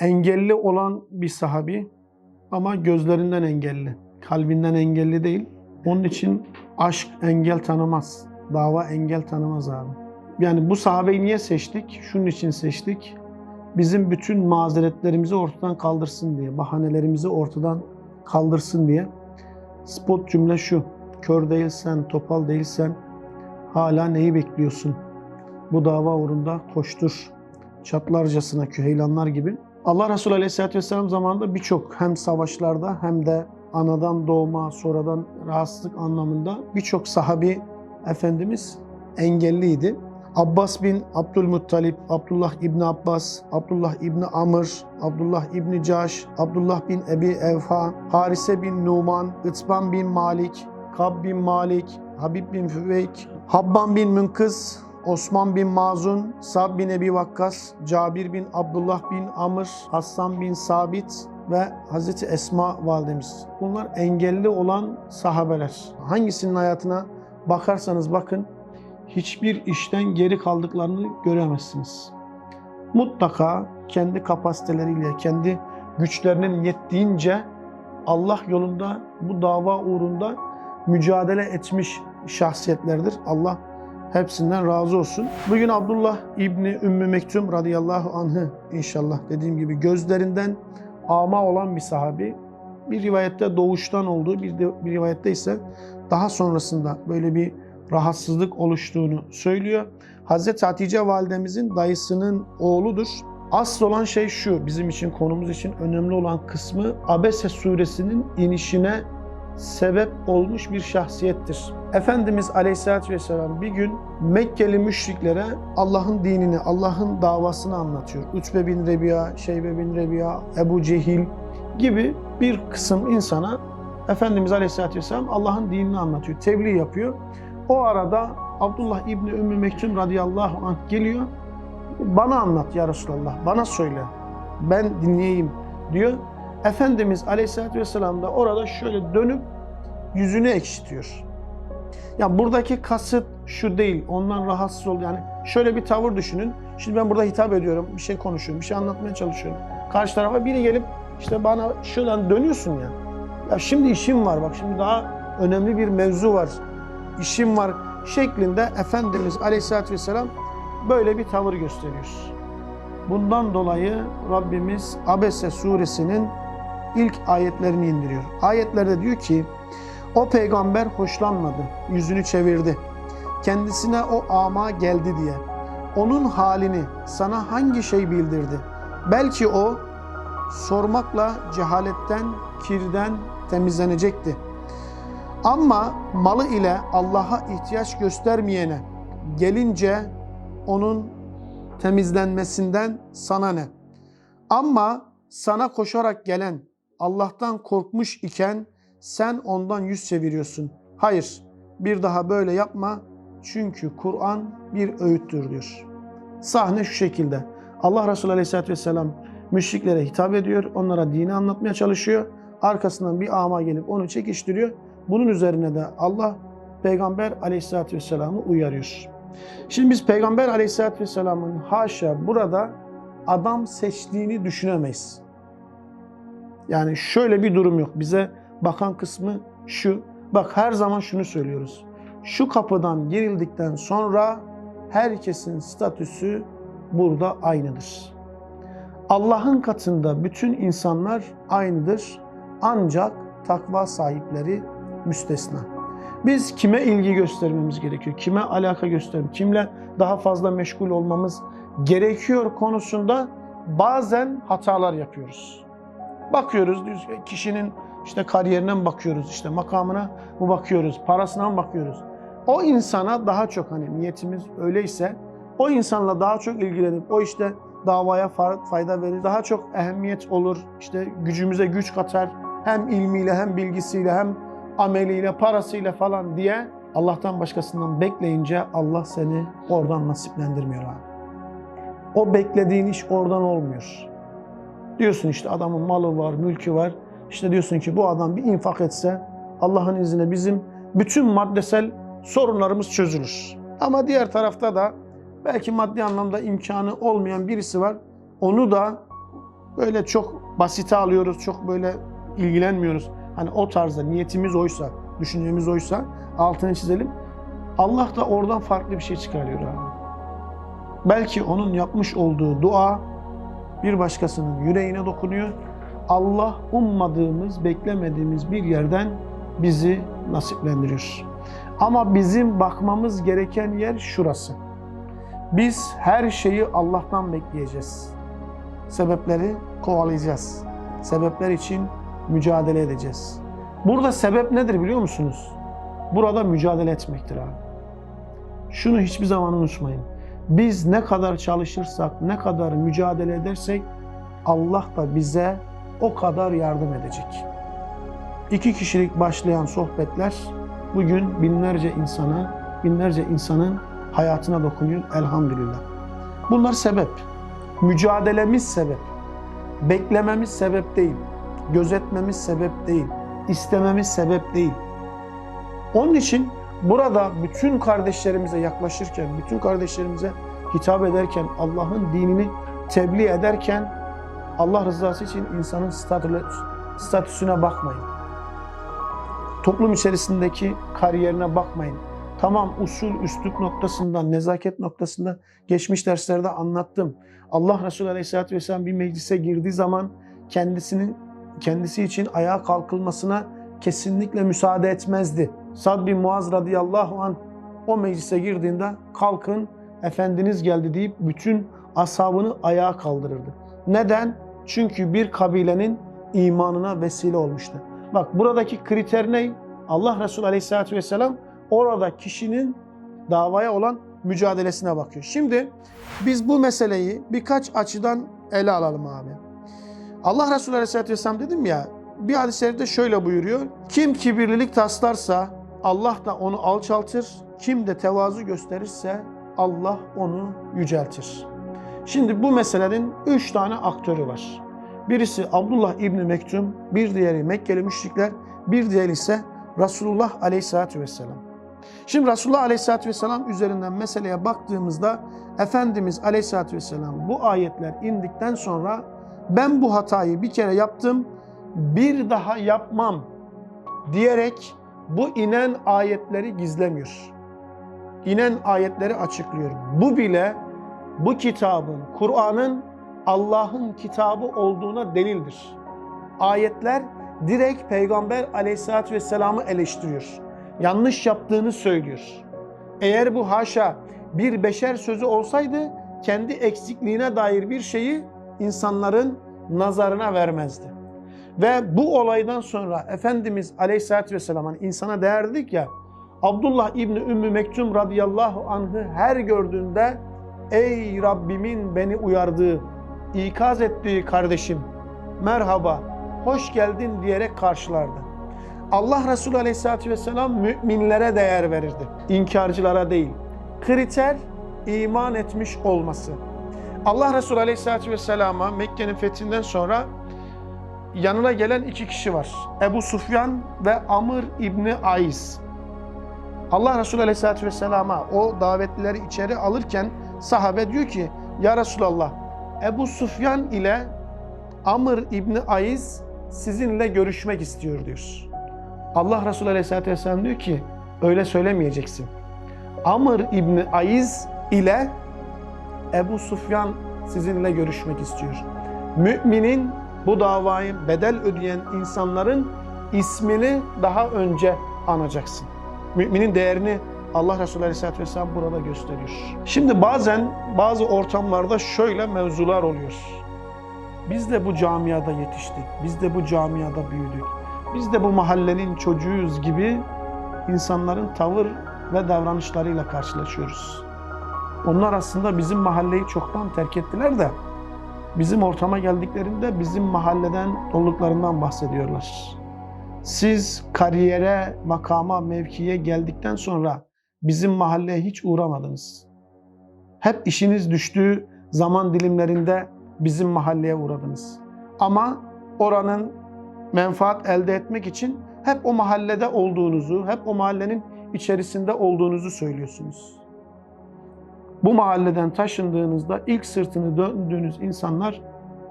engelli olan bir sahabi ama gözlerinden engelli, kalbinden engelli değil. Onun için aşk engel tanımaz, dava engel tanımaz abi. Yani bu sahabeyi niye seçtik? Şunun için seçtik. Bizim bütün mazeretlerimizi ortadan kaldırsın diye, bahanelerimizi ortadan kaldırsın diye. Spot cümle şu. Kör değilsen, topal değilsen hala neyi bekliyorsun? Bu dava uğrunda koştur. Çatlarcasına küheylanlar gibi. Allah Resulü Aleyhisselatü Vesselam zamanında birçok hem savaşlarda hem de anadan doğma, sonradan rahatsızlık anlamında birçok sahabi Efendimiz engelliydi. Abbas bin Abdülmuttalip, Abdullah İbni Abbas, Abdullah İbni Amr, Abdullah İbni Caş, Abdullah bin Ebi Evha, Harise bin Numan, Itban bin Malik, Kab bin Malik, Habib bin Füveyk, Habban bin Münkız, Osman bin Mazun, Sab bin Ebi Vakkas, Cabir bin Abdullah bin Amr, Hassan bin Sabit ve Hazreti Esma validemiz. Bunlar engelli olan sahabeler. Hangisinin hayatına bakarsanız bakın hiçbir işten geri kaldıklarını göremezsiniz. Mutlaka kendi kapasiteleriyle, kendi güçlerinin yettiğince Allah yolunda bu dava uğrunda mücadele etmiş şahsiyetlerdir. Allah hepsinden razı olsun. Bugün Abdullah İbni Ümmü Mektum radıyallahu anh'ı inşallah dediğim gibi gözlerinden ama olan bir sahabi. Bir rivayette doğuştan olduğu, bir, de, bir rivayette ise daha sonrasında böyle bir rahatsızlık oluştuğunu söylüyor. Hazreti Hatice validemizin dayısının oğludur. Asıl olan şey şu, bizim için konumuz için önemli olan kısmı Abese suresinin inişine sebep olmuş bir şahsiyettir. Efendimiz Aleyhisselatü Vesselam bir gün Mekkeli müşriklere Allah'ın dinini, Allah'ın davasını anlatıyor. Utbe bin Rebiya, Şeybe bin Rebiya, Ebu Cehil gibi bir kısım insana Efendimiz Aleyhisselatü Vesselam Allah'ın dinini anlatıyor, tebliğ yapıyor. O arada Abdullah İbni Ümmü Mektum radıyallahu anh geliyor. Bana anlat ya Resulallah, bana söyle. Ben dinleyeyim diyor. Efendimiz Aleyhisselatü Vesselam da orada şöyle dönüp yüzünü ekşitiyor. Ya buradaki kasıt şu değil, ondan rahatsız ol. Yani şöyle bir tavır düşünün. Şimdi ben burada hitap ediyorum, bir şey konuşuyorum, bir şey anlatmaya çalışıyorum. Karşı tarafa biri gelip işte bana şuradan dönüyorsun ya. Ya şimdi işim var bak şimdi daha önemli bir mevzu var. işim var şeklinde Efendimiz Aleyhisselatü Vesselam böyle bir tavır gösteriyor. Bundan dolayı Rabbimiz Abese suresinin ilk ayetlerini indiriyor. Ayetlerde diyor ki o peygamber hoşlanmadı, yüzünü çevirdi. Kendisine o ama geldi diye. Onun halini sana hangi şey bildirdi? Belki o sormakla cehaletten, kirden temizlenecekti. Ama malı ile Allah'a ihtiyaç göstermeyene gelince onun temizlenmesinden sana ne? Ama sana koşarak gelen Allah'tan korkmuş iken sen ondan yüz çeviriyorsun. Hayır, bir daha böyle yapma. Çünkü Kur'an bir öğüttür diyor. Sahne şu şekilde. Allah Resulü Aleyhisselatü Vesselam müşriklere hitap ediyor. Onlara dini anlatmaya çalışıyor. Arkasından bir ama gelip onu çekiştiriyor. Bunun üzerine de Allah Peygamber Aleyhisselatü Vesselam'ı uyarıyor. Şimdi biz Peygamber Aleyhisselatü Vesselam'ın haşa burada adam seçtiğini düşünemeyiz. Yani şöyle bir durum yok. Bize bakan kısmı şu. Bak her zaman şunu söylüyoruz. Şu kapıdan girildikten sonra herkesin statüsü burada aynıdır. Allah'ın katında bütün insanlar aynıdır. Ancak takva sahipleri müstesna. Biz kime ilgi göstermemiz gerekiyor? Kime alaka göstermemiz? Kimle daha fazla meşgul olmamız gerekiyor konusunda bazen hatalar yapıyoruz. Bakıyoruz kişinin işte kariyerine mi bakıyoruz, işte makamına mı bakıyoruz, parasına mı bakıyoruz? O insana daha çok hani niyetimiz öyleyse o insanla daha çok ilgilenip o işte davaya fayda verir, daha çok ehemmiyet olur, işte gücümüze güç katar hem ilmiyle hem bilgisiyle hem ameliyle, parasıyla falan diye Allah'tan başkasından bekleyince Allah seni oradan nasiplendirmiyor abi. O beklediğin iş oradan olmuyor. Diyorsun işte adamın malı var, mülkü var. İşte diyorsun ki bu adam bir infak etse Allah'ın izniyle bizim bütün maddesel sorunlarımız çözülür. Ama diğer tarafta da belki maddi anlamda imkanı olmayan birisi var. Onu da böyle çok basite alıyoruz, çok böyle ilgilenmiyoruz. Hani o tarzda niyetimiz oysa, düşüncemiz oysa altını çizelim. Allah da oradan farklı bir şey çıkarıyor abi. Belki onun yapmış olduğu dua bir başkasının yüreğine dokunuyor. Allah ummadığımız, beklemediğimiz bir yerden bizi nasiplendiriyor. Ama bizim bakmamız gereken yer şurası. Biz her şeyi Allah'tan bekleyeceğiz. Sebepleri kovalayacağız. Sebepler için mücadele edeceğiz. Burada sebep nedir biliyor musunuz? Burada mücadele etmektir abi. Şunu hiçbir zaman unutmayın. Biz ne kadar çalışırsak, ne kadar mücadele edersek Allah da bize o kadar yardım edecek. İki kişilik başlayan sohbetler bugün binlerce insana, binlerce insanın hayatına dokunuyor elhamdülillah. Bunlar sebep. Mücadelemiz sebep. Beklememiz sebep değil. Gözetmemiz sebep değil. istememiz sebep değil. Onun için burada bütün kardeşlerimize yaklaşırken, bütün kardeşlerimize hitap ederken, Allah'ın dinini tebliğ ederken Allah rızası için insanın statü, statüsüne bakmayın. Toplum içerisindeki kariyerine bakmayın. Tamam usul, üslup noktasında, nezaket noktasında geçmiş derslerde anlattım. Allah Resulü Aleyhisselatü Vesselam bir meclise girdiği zaman kendisinin kendisi için ayağa kalkılmasına kesinlikle müsaade etmezdi. Sad bin Muaz radıyallahu an o meclise girdiğinde kalkın Efendiniz geldi deyip bütün ashabını ayağa kaldırırdı. Neden? Çünkü bir kabilenin imanına vesile olmuştu. Bak buradaki kriter ne? Allah Resulü Aleyhisselatü Vesselam orada kişinin davaya olan mücadelesine bakıyor. Şimdi biz bu meseleyi birkaç açıdan ele alalım abi. Allah Resulü Aleyhisselatü Vesselam dedim ya bir hadis-i şerifte şöyle buyuruyor. Kim kibirlilik taslarsa Allah da onu alçaltır. Kim de tevazu gösterirse Allah onu yüceltir. Şimdi bu meselenin üç tane aktörü var. Birisi Abdullah İbni Mektum, bir diğeri Mekkeli müşrikler, bir diğeri ise Resulullah Aleyhisselatü Vesselam. Şimdi Resulullah Aleyhisselatü Vesselam üzerinden meseleye baktığımızda Efendimiz Aleyhisselatü Vesselam bu ayetler indikten sonra ben bu hatayı bir kere yaptım, bir daha yapmam diyerek bu inen ayetleri gizlemiyor. İnen ayetleri açıklıyor. Bu bile bu kitabın, Kur'an'ın Allah'ın kitabı olduğuna delildir. Ayetler direkt Peygamber aleyhissalatü vesselam'ı eleştiriyor. Yanlış yaptığını söylüyor. Eğer bu haşa bir beşer sözü olsaydı kendi eksikliğine dair bir şeyi insanların nazarına vermezdi. Ve bu olaydan sonra Efendimiz Aleyhisselatü Vesselam'ın insana değer dedik ya Abdullah İbni Ümmü Mektum radıyallahu anh'ı her gördüğünde Ey Rabbimin beni uyardığı, ikaz ettiği kardeşim merhaba, hoş geldin diyerek karşılardı. Allah Resulü Aleyhisselatü Vesselam müminlere değer verirdi. İnkarcılara değil. Kriter iman etmiş olması. Allah Resulü Aleyhisselatü Vesselam'a Mekke'nin fethinden sonra yanına gelen iki kişi var. Ebu Sufyan ve Amr İbni Ayiz. Allah Resulü Aleyhisselatü Vesselam'a o davetlileri içeri alırken sahabe diyor ki Ya Resulallah Ebu Sufyan ile Amr İbni Ayiz sizinle görüşmek istiyor diyor. Allah Resulü Aleyhisselatü Vesselam diyor ki öyle söylemeyeceksin. Amr İbni Ayiz ile Ebu Sufyan sizinle görüşmek istiyor. Müminin bu davayı bedel ödeyen insanların ismini daha önce anacaksın. Müminin değerini Allah Resulü Aleyhisselatü Vesselam burada gösteriyor. Şimdi bazen bazı ortamlarda şöyle mevzular oluyor. Biz de bu camiada yetiştik, biz de bu camiada büyüdük, biz de bu mahallenin çocuğuyuz gibi insanların tavır ve davranışlarıyla karşılaşıyoruz. Onlar aslında bizim mahalleyi çoktan terk ettiler de bizim ortama geldiklerinde bizim mahalleden olduklarından bahsediyorlar. Siz kariyere, makama, mevkiye geldikten sonra bizim mahalleye hiç uğramadınız. Hep işiniz düştüğü zaman dilimlerinde bizim mahalleye uğradınız. Ama oranın menfaat elde etmek için hep o mahallede olduğunuzu, hep o mahallenin içerisinde olduğunuzu söylüyorsunuz. Bu mahalleden taşındığınızda ilk sırtını döndüğünüz insanlar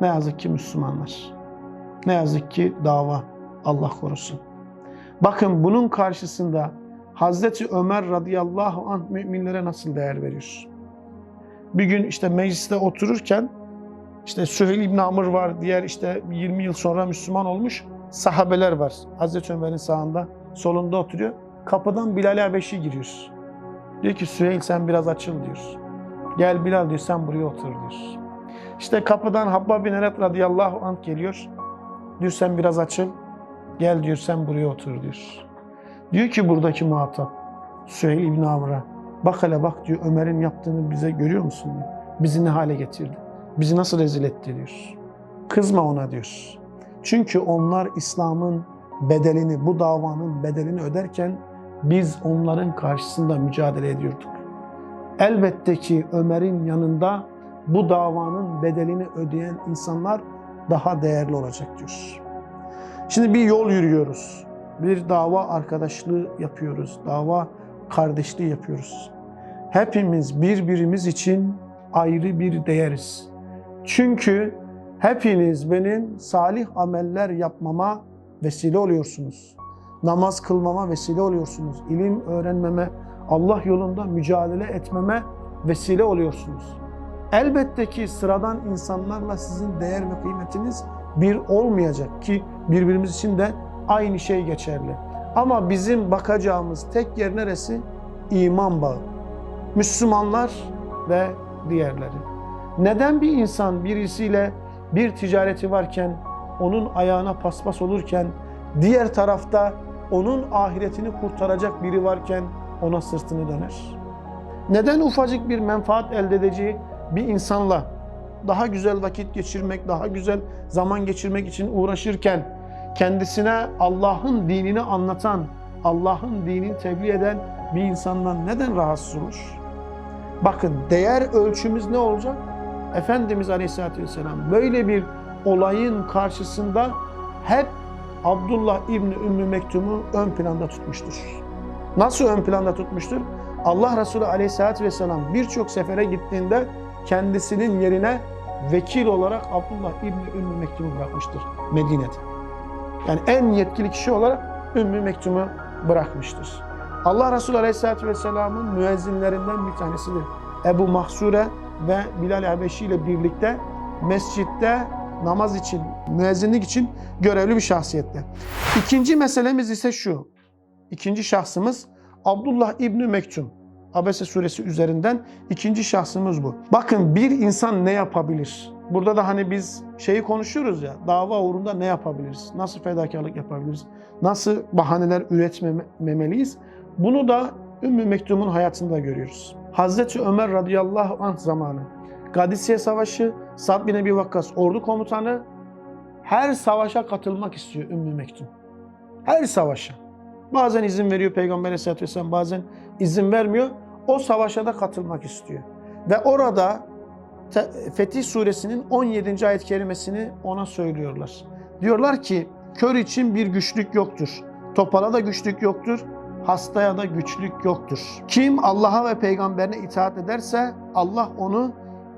Ne yazık ki Müslümanlar. Ne yazık ki dava. Allah korusun. Bakın bunun karşısında Hazreti Ömer radıyallahu anh müminlere nasıl değer veriyor? Bir gün işte mecliste otururken işte Süheyl İbn Amr var, diğer işte 20 yıl sonra Müslüman olmuş sahabeler var. Hazreti Ömer'in sağında, solunda oturuyor. Kapıdan Bilal Habeşi giriyor. Diyor ki Süheyl sen biraz açıl diyor. Gel Bilal diyor sen buraya otur diyor. İşte kapıdan Habbab bin Eret radıyallahu anh geliyor. Diyor sen biraz açıl. Gel diyor sen buraya otur diyor. Diyor ki buradaki muhatap Süheyl İbn Amr'a bak hele bak diyor Ömer'in yaptığını bize görüyor musun diyor. Bizi ne hale getirdi? Bizi nasıl rezil etti diyor. Kızma ona diyor. Çünkü onlar İslam'ın bedelini, bu davanın bedelini öderken biz onların karşısında mücadele ediyorduk. Elbette ki Ömer'in yanında bu davanın bedelini ödeyen insanlar daha değerli olacak diyor. Şimdi bir yol yürüyoruz. Bir dava arkadaşlığı yapıyoruz. Dava kardeşliği yapıyoruz. Hepimiz birbirimiz için ayrı bir değeriz. Çünkü hepiniz benim salih ameller yapmama vesile oluyorsunuz. Namaz kılmama vesile oluyorsunuz. İlim öğrenmeme, Allah yolunda mücadele etmeme vesile oluyorsunuz. Elbette ki sıradan insanlarla sizin değer ve kıymetiniz bir olmayacak ki birbirimiz için de aynı şey geçerli. Ama bizim bakacağımız tek yer neresi? İman bağı. Müslümanlar ve diğerleri. Neden bir insan birisiyle bir ticareti varken, onun ayağına paspas olurken, diğer tarafta onun ahiretini kurtaracak biri varken ona sırtını döner? Neden ufacık bir menfaat elde edeceği bir insanla daha güzel vakit geçirmek, daha güzel zaman geçirmek için uğraşırken kendisine Allah'ın dinini anlatan, Allah'ın dinini tebliğ eden bir insandan neden rahatsız olur? Bakın değer ölçümüz ne olacak? Efendimiz Aleyhisselatü Vesselam böyle bir olayın karşısında hep Abdullah İbni Ümmü Mektum'u ön planda tutmuştur. Nasıl ön planda tutmuştur? Allah Resulü Aleyhisselatü Vesselam birçok sefere gittiğinde kendisinin yerine vekil olarak Abdullah İbni Ümmü Mektum'u bırakmıştır Medine'de. Yani en yetkili kişi olarak Ümmü Mektum'u bırakmıştır. Allah Resulü Aleyhisselatü Vesselam'ın müezzinlerinden bir tanesidir. Ebu Mahsure ve Bilal Habeşi ile birlikte mescitte namaz için, müezzinlik için görevli bir şahsiyette. İkinci meselemiz ise şu. İkinci şahsımız Abdullah İbni Mektum. Abese suresi üzerinden ikinci şahsımız bu. Bakın bir insan ne yapabilir? Burada da hani biz şeyi konuşuyoruz ya, dava uğrunda ne yapabiliriz? Nasıl fedakarlık yapabiliriz? Nasıl bahaneler üretmemeliyiz? Bunu da Ümmü Mektum'un hayatında görüyoruz. Hazreti Ömer radıyallahu anh zamanı Kadisiye Savaşı, Sad bin Ebi Vakkas ordu komutanı her savaşa katılmak istiyor Ümmü Mektum. Her savaşa. Bazen izin veriyor Peygamber Aleyhisselatü Vesselam, bazen izin vermiyor. O savaşa da katılmak istiyor. Ve orada Fetih Suresinin 17. ayet kerimesini ona söylüyorlar. Diyorlar ki kör için bir güçlük yoktur. Topala da güçlük yoktur. Hastaya da güçlük yoktur. Kim Allah'a ve peygamberine itaat ederse Allah onu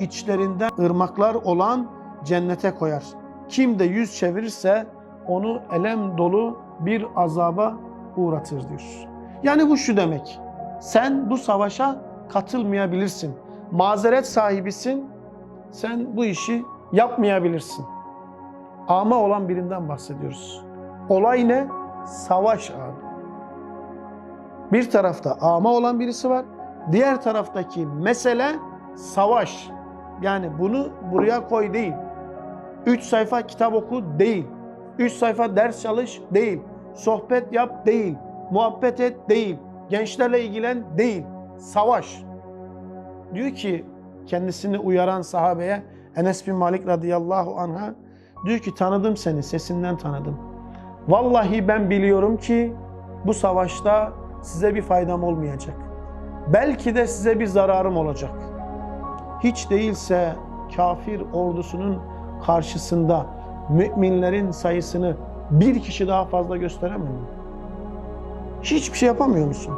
içlerinden ırmaklar olan cennete koyar. Kim de yüz çevirirse onu elem dolu bir azaba uğratır diyor. Yani bu şu demek. Sen bu savaşa katılmayabilirsin. Mazeret sahibisin. Sen bu işi yapmayabilirsin. Ama olan birinden bahsediyoruz. Olay ne? Savaş abi. Bir tarafta ama olan birisi var. Diğer taraftaki mesele savaş. Yani bunu buraya koy değil. Üç sayfa kitap oku değil. Üç sayfa ders çalış değil. Sohbet yap değil. Muhabbet et değil. Gençlerle ilgilen değil. Savaş. Diyor ki kendisini uyaran sahabeye Enes bin Malik radıyallahu anh'a diyor ki tanıdım seni sesinden tanıdım. Vallahi ben biliyorum ki bu savaşta size bir faydam olmayacak. Belki de size bir zararım olacak. Hiç değilse kafir ordusunun karşısında müminlerin sayısını bir kişi daha fazla gösteremem mi? Hiçbir şey yapamıyor musun?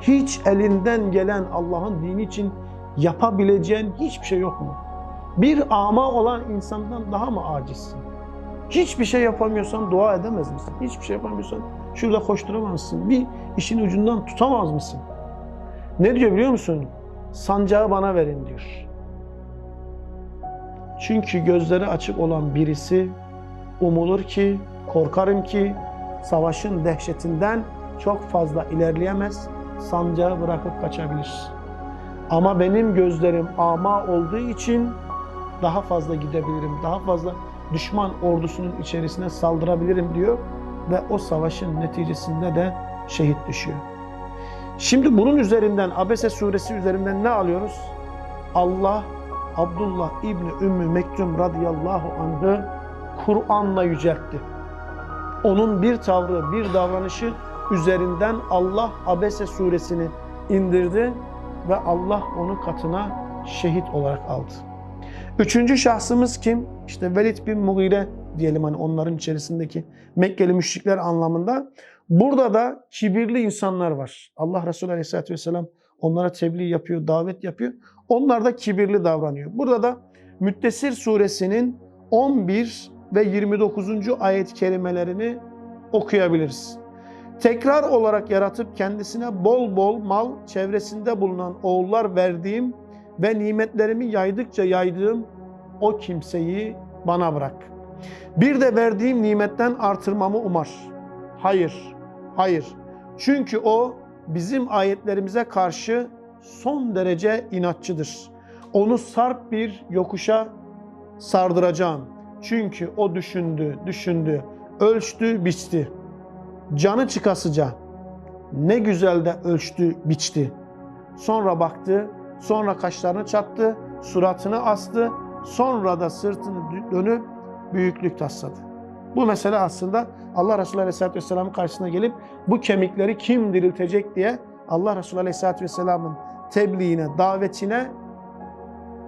Hiç elinden gelen Allah'ın dini için yapabileceğin hiçbir şey yok mu? Bir ama olan insandan daha mı acizsin? Hiçbir şey yapamıyorsan dua edemez misin? Hiçbir şey yapamıyorsan şurada koşturamaz mısın? Bir işin ucundan tutamaz mısın? Ne diyor biliyor musun? Sancağı bana verin diyor. Çünkü gözleri açık olan birisi umulur ki, korkarım ki savaşın dehşetinden çok fazla ilerleyemez, sancağı bırakıp kaçabilir. Ama benim gözlerim ama olduğu için daha fazla gidebilirim, daha fazla düşman ordusunun içerisine saldırabilirim diyor ve o savaşın neticesinde de şehit düşüyor. Şimdi bunun üzerinden Abese suresi üzerinden ne alıyoruz? Allah Abdullah İbni Ümmü Mektum radıyallahu anh'ı Kur'an'la yüceltti. Onun bir tavrı, bir davranışı üzerinden Allah Abese suresini indirdi ve Allah onu katına şehit olarak aldı. Üçüncü şahsımız kim? İşte Velid bin Mughire diyelim hani onların içerisindeki Mekkeli müşrikler anlamında. Burada da kibirli insanlar var. Allah Resulü Aleyhisselatü Vesselam onlara tebliğ yapıyor, davet yapıyor. Onlar da kibirli davranıyor. Burada da Müddessir suresinin 11 ve 29. ayet kelimelerini okuyabiliriz. Tekrar olarak yaratıp kendisine bol bol mal çevresinde bulunan oğullar verdiğim ve nimetlerimi yaydıkça yaydığım o kimseyi bana bırak. Bir de verdiğim nimetten artırmamı umar. Hayır, hayır. Çünkü o bizim ayetlerimize karşı son derece inatçıdır. Onu sarp bir yokuşa sardıracağım. Çünkü o düşündü, düşündü, ölçtü, biçti. Canı çıkasıca ne güzel de ölçtü, biçti. Sonra baktı, sonra kaşlarını çattı, suratını astı, sonra da sırtını dönüp büyüklük tasladı. Bu mesele aslında Allah Resulü Aleyhisselatü Vesselam'ın karşısına gelip bu kemikleri kim diriltecek diye Allah Resulü Aleyhisselatü Vesselam'ın tebliğine, davetine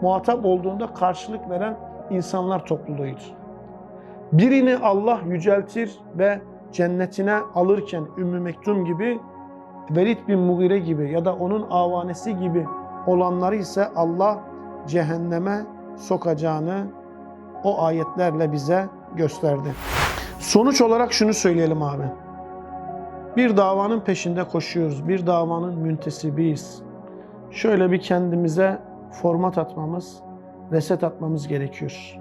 muhatap olduğunda karşılık veren insanlar topluluğuydu. Birini Allah yüceltir ve cennetine alırken Ümmü Mektum gibi, Velid bin Mughire gibi ya da onun avanesi gibi olanları ise Allah cehenneme sokacağını o ayetlerle bize gösterdi. Sonuç olarak şunu söyleyelim abi. Bir davanın peşinde koşuyoruz. Bir davanın müntesibiyiz. Şöyle bir kendimize format atmamız, reset atmamız gerekiyor.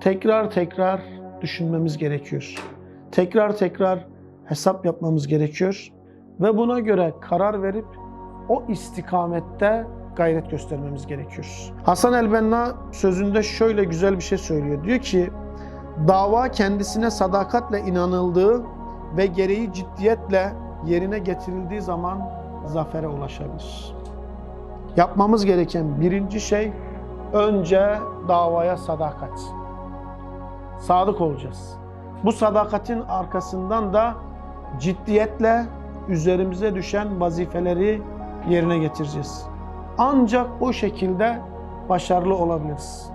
Tekrar tekrar düşünmemiz gerekiyor. Tekrar tekrar hesap yapmamız gerekiyor. Ve buna göre karar verip o istikamette gayret göstermemiz gerekiyor. Hasan el-Benna sözünde şöyle güzel bir şey söylüyor. Diyor ki dava kendisine sadakatle inanıldığı ve gereği ciddiyetle yerine getirildiği zaman zafere ulaşabilir. Yapmamız gereken birinci şey önce davaya sadakat. Sadık olacağız. Bu sadakatin arkasından da ciddiyetle üzerimize düşen vazifeleri yerine getireceğiz. Ancak o şekilde başarılı olabiliriz.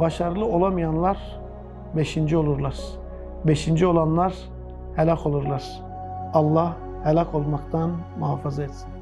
Başarılı olamayanlar beşinci olurlar. Beşinci olanlar helak olurlar. Allah helak olmaktan muhafaza etsin.